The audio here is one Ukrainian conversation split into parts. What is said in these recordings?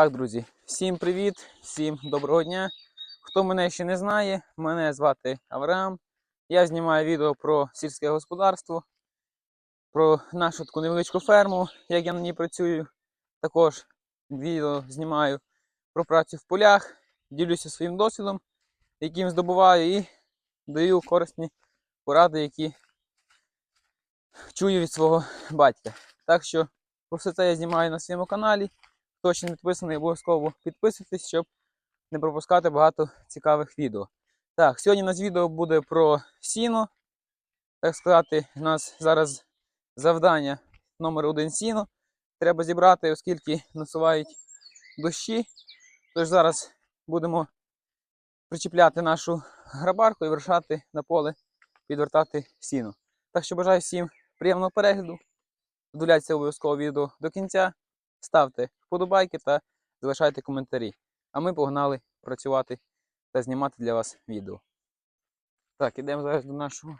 Так, друзі, всім привіт, всім доброго дня. Хто мене ще не знає, мене звати Авраам. Я знімаю відео про сільське господарство, про нашу таку невеличку ферму, як я на ній працюю. Також відео знімаю про працю в полях, ділюся своїм досвідом, яким здобуваю, і даю корисні поради, які чую від свого батька. Так що про все це я знімаю на своєму каналі. Хто ще не підписаний, обов'язково підписуйтесь, щоб не пропускати багато цікавих відео. Так, сьогодні у нас відео буде про сіно. Так сказати, у нас зараз завдання номер один сіно. Треба зібрати, оскільки насувають дощі. Тож зараз будемо причіпляти нашу грабарку і вирушати на поле, підвертати сіно. Так що бажаю всім приємного перегляду. Додивляйтеся обов'язково відео до кінця ставте вподобайки та залишайте коментарі. А ми погнали працювати та знімати для вас відео. Так, ідемо зараз до нашого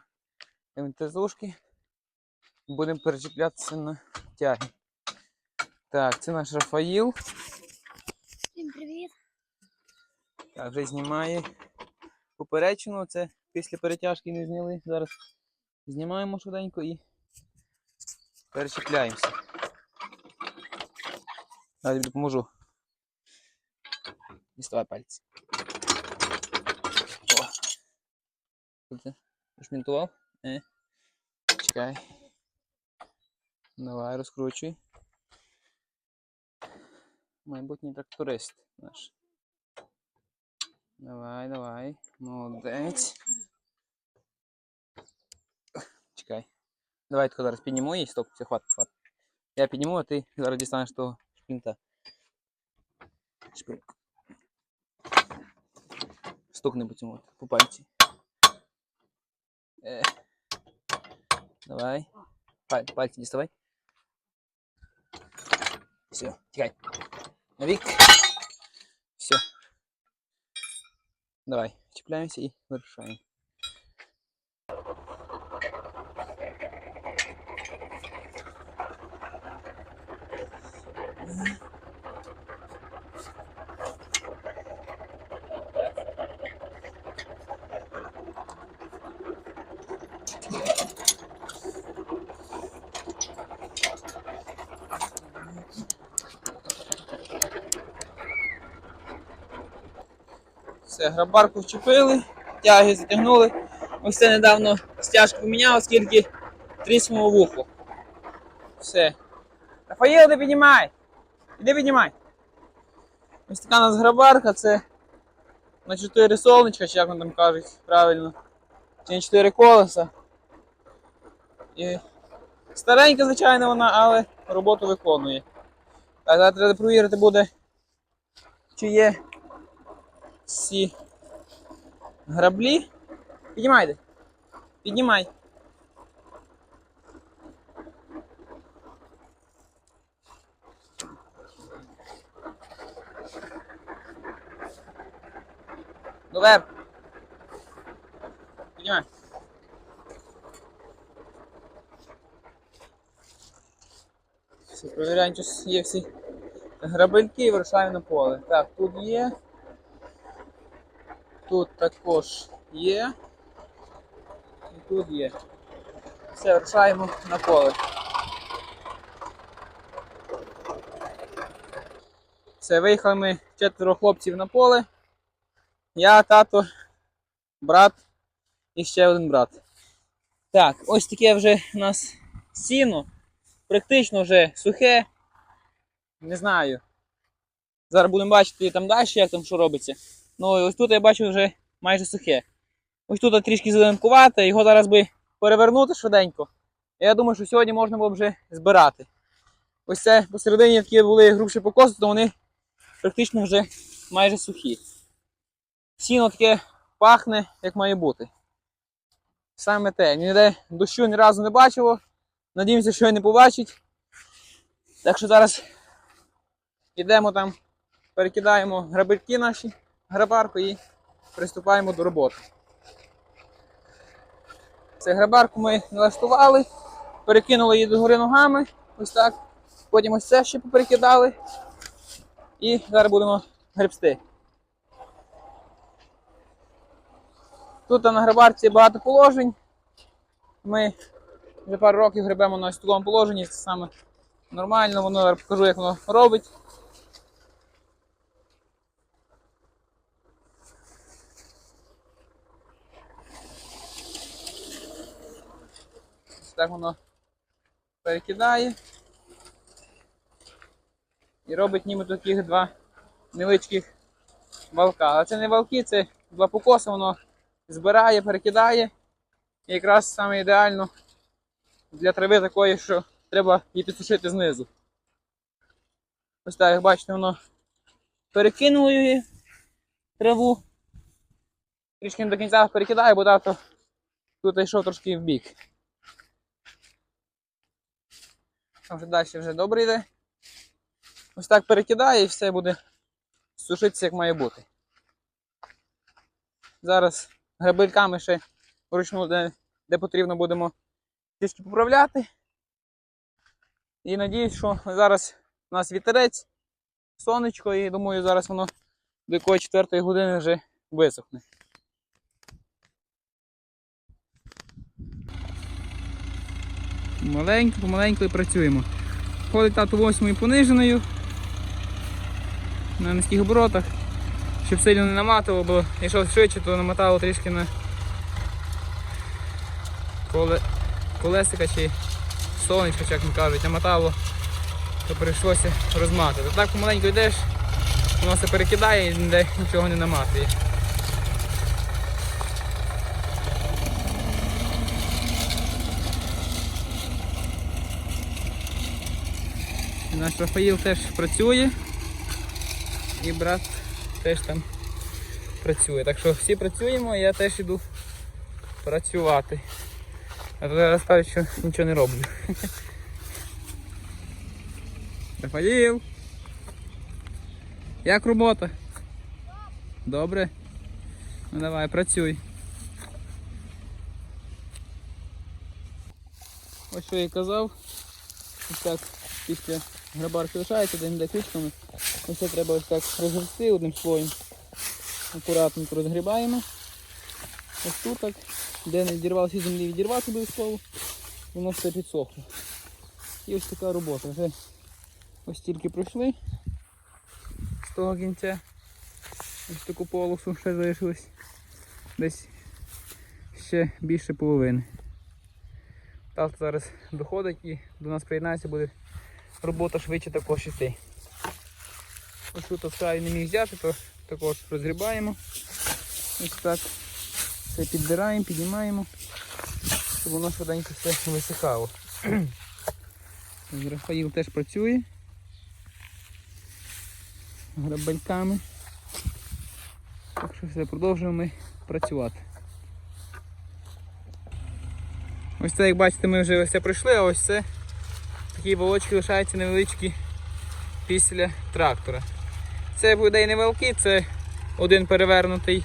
МТЗушки. Будемо перечіплятися на тяги. Так, це наш Рафаїл. Всім привіт. Так, вже знімає поперечину. Це після перетяжки не зняли. Зараз знімаємо швиденько і перечіпляємося. Я тобі допоможу. Діставай пальці. О. Що ти? Шмінтував? Е. Чекай. Давай, розкручуй. Майбутній тракторист наш. Давай, давай. Молодець. Чекай. Давай тако зараз підніму її. Стоп, все, хват, хват. Я підніму, а ти зараз дістанеш того шпринта. Шпринт. Стукни по цьому, по пальці. Е. Давай. Паль, пальці діставай. Все, тікай. Навік. Все. Давай, чіпляємося і вирушаємо. Все, грабарку вчепили, тяги затягнули. Ось це недавно стяжку поміняв, оскільки тріснуло вухо. Все. Рафаїл, ти піднімай! Іди піднімай. Ось така у нас грабарка, це на 4 солнечка, чи як вони там кажуть правильно. Чи на 4 колеса. І старенька, звичайно, вона, але роботу виконує. Так, зараз треба провірити буде, чи є всі граблі. Піднімайте. Піднімай. Доверх. Піднімай. Все, провіряємо, чи є всі грабельки і вирушаємо на поле. Так, тут є. Тут також є. І тут є. Все, вирушаємо на поле. Все, виїхали ми четверо хлопців на поле. Я, тато, брат і ще один брат. Так, ось таке вже у нас сіно. Практично вже сухе. Не знаю. Зараз будемо бачити там далі, як там що робиться. Ну і ось тут я бачу вже майже сухе. Ось тут трішки зеленкувате, його зараз би перевернути швиденько. Я думаю, що сьогодні можна було б вже збирати. Ось це посередині такі були грубші покоси, то вони практично вже майже сухі. Сіно таке пахне, як має бути. Саме те, ніде дощу ні разу не бачило. Надіємося, що і не побачить. Так що зараз йдемо там, перекидаємо грабельки наші, грабарку і приступаємо до роботи. Це грабарку ми налаштували, перекинули її догори ногами, ось так. Потім ось це ще поперекидали. І зараз будемо гребсти. Тут на грибарці багато положень. Ми вже пару років гребемо на ось такому положенні, це саме нормально, воно зараз покажу, як воно робить. Ось так воно перекидає. І робить ніби таких два невеличких валка. Але це не валки, це два покоси, воно збирає, перекидає. І якраз саме ідеально для трави такої, що треба її підсушити знизу. Ось так, як бачите, воно перекинуло її траву. Трішки не до кінця перекидає, бо тато тут йшов трошки в бік. А вже далі вже добре йде. Ось так перекидає і все буде сушитися як має бути. Зараз грабельками ще вручну, де, де потрібно, будемо трішки поправляти. І надіюсь, що зараз у нас вітерець, сонечко, і думаю, зараз воно до якої четвертої години вже висохне. Маленько, помаленько і працюємо. Ходить тато восьмою пониженою на низьких оборотах, щоб сильно не наматувало, бо якщо швидше, то намотало трішки на коле... колесика чи сонечко, як ми кажуть, намотало, то прийшлося розматувати. Так помаленьку йдеш, воно все перекидає і нічого не наматує. Наш Рафаїл теж працює і брат теж там працює. Так що всі працюємо, я теж іду працювати. А то зараз кажуть, що нічого не роблю. Рафаїл! Як робота? Добре? Ну давай, працюй. Ось що я казав. Ось так після грабарки лишається, де де ключками. Ось це треба ось так розгрести одним слоєм. Акуратненько розгрібаємо. Ось тут так, де не відірвалося із землі, відірвати обов'язково, воно все підсохло. І ось така робота. Вже ось тільки пройшли з того кінця. Ось таку полосу ще залишилось. Десь ще більше половини. Тато зараз доходить і до нас приєднається, буде робота швидше також іти. Ось тут краю не міг взяти, то також розгрібаємо. Ось так. Все підбираємо, піднімаємо, щоб воно швиденько все висихало. Рафаїл теж працює грабельками. Так що все, продовжуємо ми працювати. Ось це, як бачите, ми вже все пройшли, а ось це такі волочки лишаються невеличкі після трактора. Це буде і великий, це один перевернутий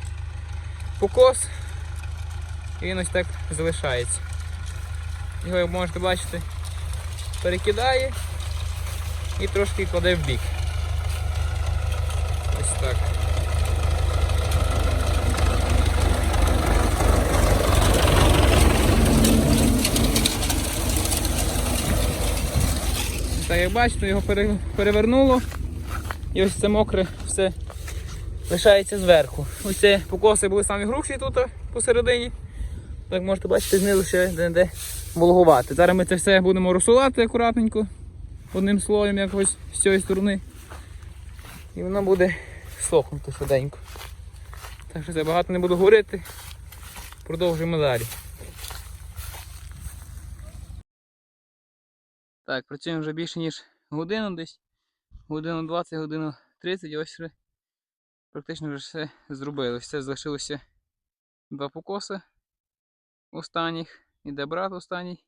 покос. І він ось так залишається. Його, як можете бачити, перекидає і трошки кладе в бік. Ось так. Так, як бачите, його перевернуло. І ось це мокре все лишається зверху. Ось це покоси були самі грубші тут посередині. Так можете бачити, знизу ще де-де вологувати. Зараз ми це все будемо розсулати акуратненько одним слоєм якось з цієї сторони. І воно буде сохнути швиденько. Так що це багато не буду говорити. Продовжуємо далі. Так, працюємо вже більше ніж годину десь. Годину 20, годину 30 і ось практично вже все зробили. Все залишилося два покоси останніх. Іде брат останній,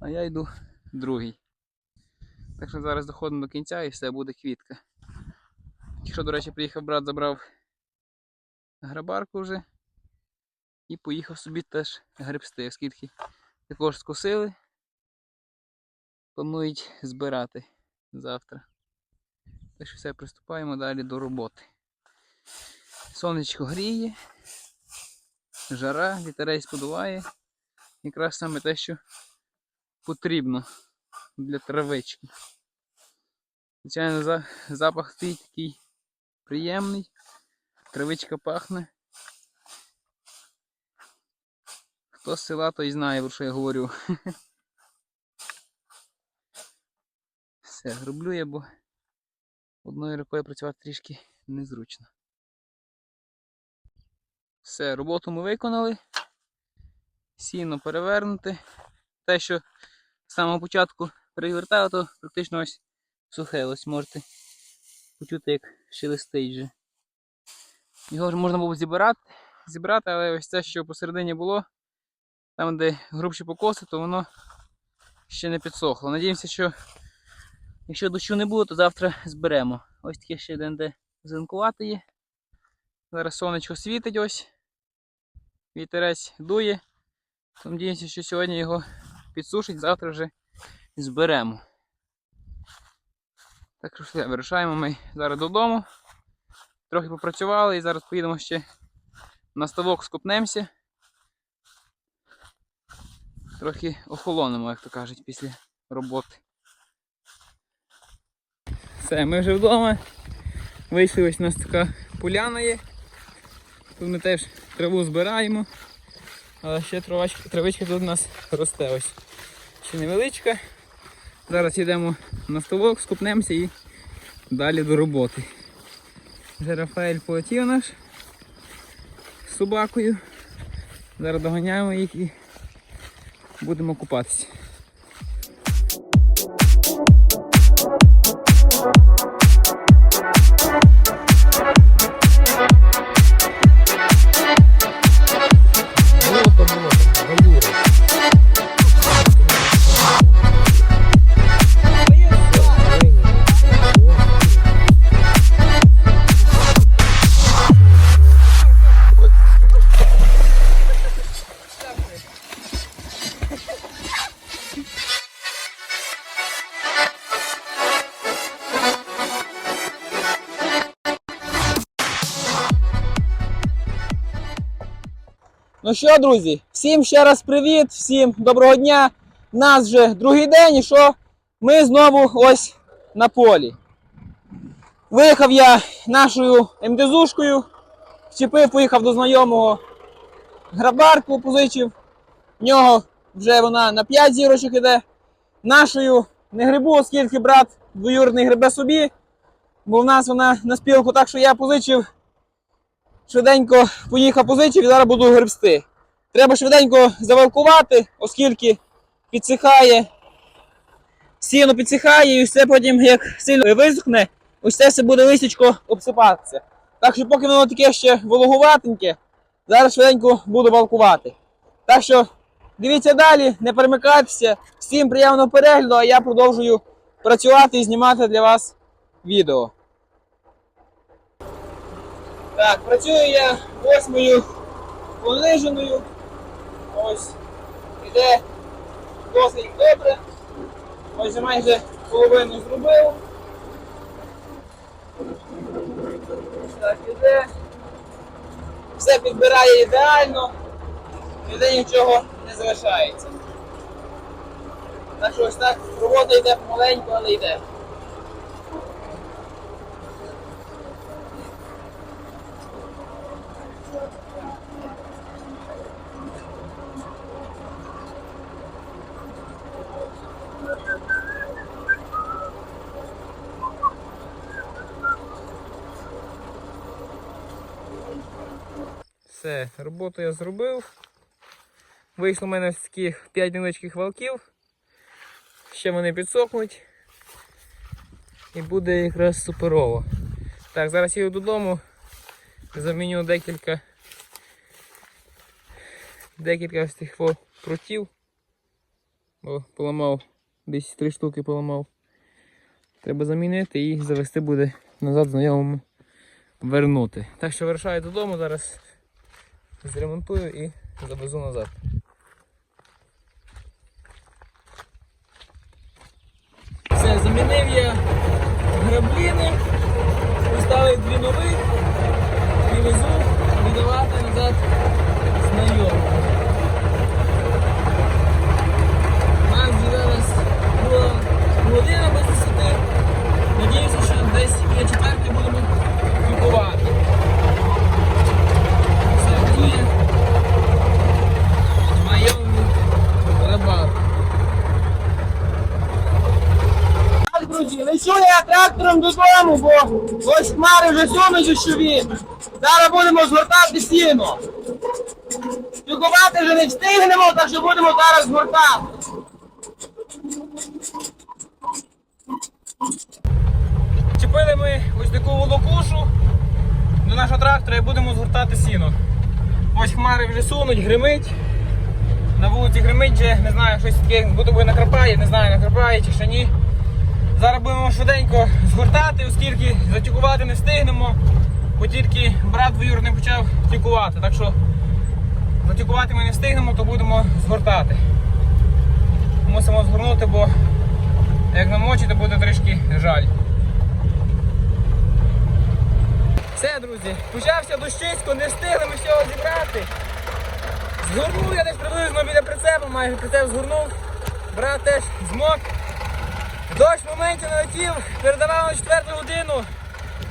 а я йду другий. Так що зараз доходимо до кінця і все буде квітка. Якщо, до речі, приїхав брат, забрав грабарку вже і поїхав собі теж гребсти, оскільки також скосили. Планують збирати завтра. Так що все, приступаємо далі до роботи. Сонечко гріє, жара, вітерець подуває. Якраз саме те, що потрібно для травички. Звичайно, запах стоїть такий приємний. Травичка пахне. Хто з села, той знає, про що я говорю. Все, роблю я, бо одною рукою працювати трішки незручно. Все, роботу ми виконали. Сіно перевернути. Те, що з самого початку перевертав, то практично ось сухе. Ось можете почути, як шелестить вже. Його ж можна було зібрати, зібрати, але ось це, що посередині було, там, де грубші покоси, то воно ще не підсохло. Надіємося, що якщо дощу не буде, то завтра зберемо. Ось таке ще один, де зеленкувати є. Зараз сонечко світить ось. Вітерець дує. Надіємося, що сьогодні його підсушить, завтра вже зберемо. Так що все, вирушаємо ми зараз додому. Трохи попрацювали і зараз поїдемо ще на ставок скупнемося. Трохи охолонемо, як то кажуть, після роботи. Все, ми вже вдома. Вийшли ось у нас така поляна є. Тут ми теж траву збираємо. Але ще травичка, травичка тут у нас росте ось. Ще невеличка. Зараз йдемо на ставок, скупнемося і далі до роботи. Вже Рафаель полетів наш з собакою. Зараз доганяємо їх і будемо купатися. Ну що, друзі, всім ще раз привіт, всім доброго дня. Нас вже другий день і що? Ми знову ось на полі. Виїхав я нашою МДЗушкою, вчепив, поїхав до знайомого грабарку, позичив. В нього вже вона на 5 зірочок іде. Нашою не грибу, оскільки брат двоюрідний грибе собі, бо в нас вона на спілку, так що я позичив швиденько поїхав позичив і зараз буду гребсти. Треба швиденько завалкувати, оскільки підсихає, сіно підсихає, і все потім, як сильно висохне, ось це все буде листячко обсипатися. Так що, поки воно таке ще вологуватеньке, зараз швиденько буду валкувати. Так що дивіться далі, не перемикайтеся. Всім приємного перегляду, а я продовжую працювати і знімати для вас відео. Так, працюю я восьмою пониженою. Ось іде досить добре. Ось майже половину зробив. Так іде. Все підбирає ідеально, ніде нічого не залишається. Так що ось так робота йде помаленьку, але йде. Все, роботу я зробив. Вийшло в мене ось таких 5 невеличких валків. Ще вони підсохнуть. І буде якраз суперово. Так, зараз їду додому. Заміню декілька декілька ось тих прутів. Бо поламав, десь три штуки поламав. Треба замінити і завести буде назад знайомому вернути. Так що вирушаю додому, зараз зремонтую і завезу назад. Все, замінив я грабліни, поставив дві нові і везу віддавати назад знайомим. У нас вже зараз була година без 10. Надіюся, що десь біля четвертої будемо купувати. Все буде. Знайомий рибак. Так, друзі, лечу я трактором бо ось хмари вже сунуть дощові. Зараз будемо згортати сіно. Спілкувати вже не встигнемо, так що будемо зараз згортати. Чепили ми ось таку волокушу до нашого трактора і будемо згортати сіно. Ось хмари вже сунуть, гримить. На вулиці гримить вже, не знаю, щось таке, би накрапає, не знаю, накрапає чи ще ні. Зараз будемо швиденько згортати, оскільки затікувати не встигнемо, бо тільки брат двоюрний почав тікувати. Так що затікувати ми не встигнемо, то будемо згортати. Мусимо згорнути, бо як намочити, буде трішки жаль. Все, друзі, почався дощисько, не встигли ми всього зібрати. Згорнув я десь приблизно біля прицепу, майже прицеп згорнув. Брат теж змок. Дощ в моменті налетів, передавав на 4 годину,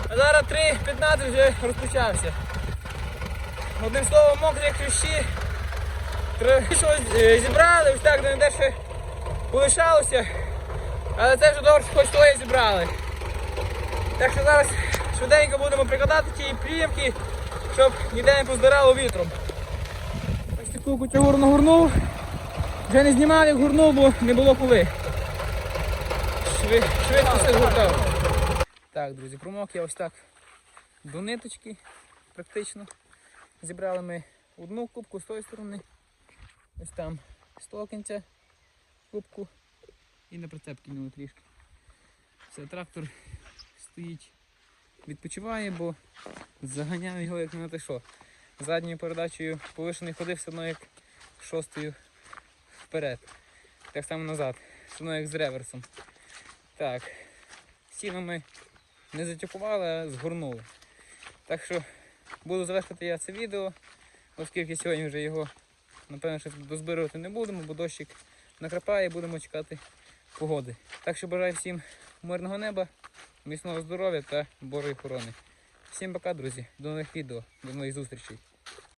а зараз 3.15 вже розпочався. Одним словом, мокрі хрещі. Щось е, зібрали, ось так де ще полишалося. Але це вже добре, що хоч своє зібрали. Так що зараз швиденько будемо прикладати ті плівки, щоб ніде не поздирало вітром. Ось таку кутягуру нагорнув. Вже не знімав, як гурнув, бо не було коли. Шви, швидко все згортав. Так, друзі, промок я ось так до ниточки практично. Зібрали ми одну кубку з тої сторони. Ось там з того кубку і на прицеп кинули трішки. Все, трактор стоїть, відпочиває, бо заганяв його як не те що. Задньою передачею повишений ходив все одно як шостою вперед. Так само назад, все одно як з реверсом. Так, сіно ми не затюкували, а згорнули. Так що буду завершити я це відео, оскільки сьогодні вже його, напевно, ще дозбирувати не будемо, бо дощик накрапає, будемо чекати погоди. Так що бажаю всім мирного неба, міцного здоров'я та Божої охорони. Всім пока, друзі, до нових відео, до нових зустрічей.